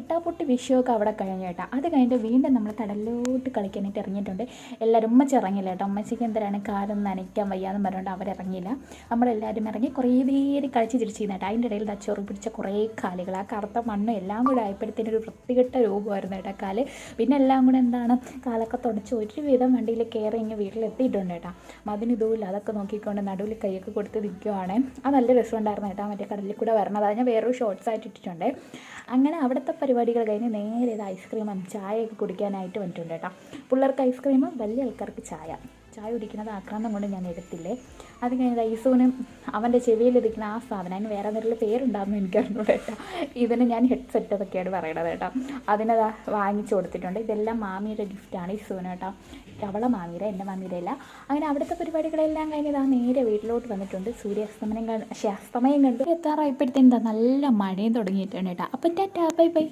ഇട്ടാപ്പൊട്ടി വിഷയമൊക്കെ അവിടെ കഴിഞ്ഞു കേട്ടോ. അത് കഴിഞ്ഞിട്ട് വീണ്ടും നമ്മൾ കടലിലോട്ട് കളിക്കാനായിട്ട് ഇറങ്ങിയിട്ടുണ്ട്. എല്ലാവരും ഉമ്മച്ച് ഇറങ്ങില്ല കേട്ടോ. ഉമ്മച്ചയ്ക്ക് എന്തരാണ് കാലം നനയ്ക്കാൻ വയ്യാന്ന് പറഞ്ഞുകൊണ്ട് അവരിറങ്ങിയില്ല നമ്മളെല്ലാവരും ഇറങ്ങി കുറേ നേരം കളിച്ച് ചിരിച്ചിരുന്നു കേട്ടോ. അതിന്റെ ഇടയിൽ തച്ചോറ് പിടിച്ച കുറേ കാലുകൾ ആ കറുത്ത മണ്ണും എല്ലാം കൂടെ ആയപ്പോഴത്തേനും ഒരു വൃത്തികെട്ട രൂപമായിരുന്നു കേട്ടോ കാൽ. പിന്നെ എല്ലാം കൂടെ എന്താണ് കാലൊക്കെ തുടച്ച് ഒരു വിധം വണ്ടിയിൽ കയറി ഇങ്ങനെ വീട്ടിലെത്തിയിട്ടുണ്ട് കേട്ടോ. അതിന് ഇതുമില്ല അതൊക്കെ നോക്കിക്കൊണ്ട് നടുവിൽ കൈയൊക്കെ കൊടുത്ത് നിൽക്കുവാണ്. അത് നല്ല രസമുണ്ടായിരുന്നു കേട്ടോ. മറ്റേ കടലിൽ കൂടെ വരണം അതാ ഞാൻ വേറൊരു ഷോർട്സ് ആയിട്ട് ഇട്ടിട്ടുണ്ട്. അങ്ങനെ അവിടുത്തെ പരിപാടികൾ കഴിഞ്ഞ് നേരെ ഇത് ഐസ്ക്രീമും ചായയൊക്കെ കുടിക്കാനായിട്ട് വന്നിട്ടുണ്ട് കേട്ടോ. പിള്ളേർക്ക് ഐസ്ക്രീമും വലിയ ആൾക്കാർക്ക് ചായ. ചായ കുടിക്കുന്നത് ആക്രമണം കൊണ്ട് ഞാൻ എടുത്തില്ലേ? അത് കഴിഞ്ഞത് ഐസൂനും അവന്റെ ചെവിയിലിരിക്കുന്ന ആ സാധനം അതിന് വേറെ എന്തെങ്കിലും പേരുണ്ടാകുമെന്ന് എനിക്കറിഞ്ഞു കേട്ടോ. ഇതിന് ഞാൻ ഹെഡ്സെറ്റ് എന്നൊക്കെയാണ് പറയണത് കേട്ടോ. അതിനത് വാങ്ങിച്ചു കൊടുത്തിട്ടുണ്ട്. ഇതെല്ലാം മാമിയുടെ ഗിഫ്റ്റാണ് ഇസൂന് കേട്ടോ. അവളെ മാമിയുടെ എന്റെ മാമിയുടെ അല്ല. അങ്ങനെ അവിടുത്തെ പരിപാടികളെല്ലാം കഴിഞ്ഞത് ആ നേരെ വീട്ടിലോട്ട് വന്നിട്ടുണ്ട്. സൂര്യാസ്തമനം കണ്ട് അസ്തമയം കണ്ടു. എത്താറായപ്പോഴത്തേന് നല്ല മഴയും തുടങ്ങിയിട്ടുണ്ട് കേട്ടോ. അപ്പം ടാറ്റാ ബൈ ബൈ.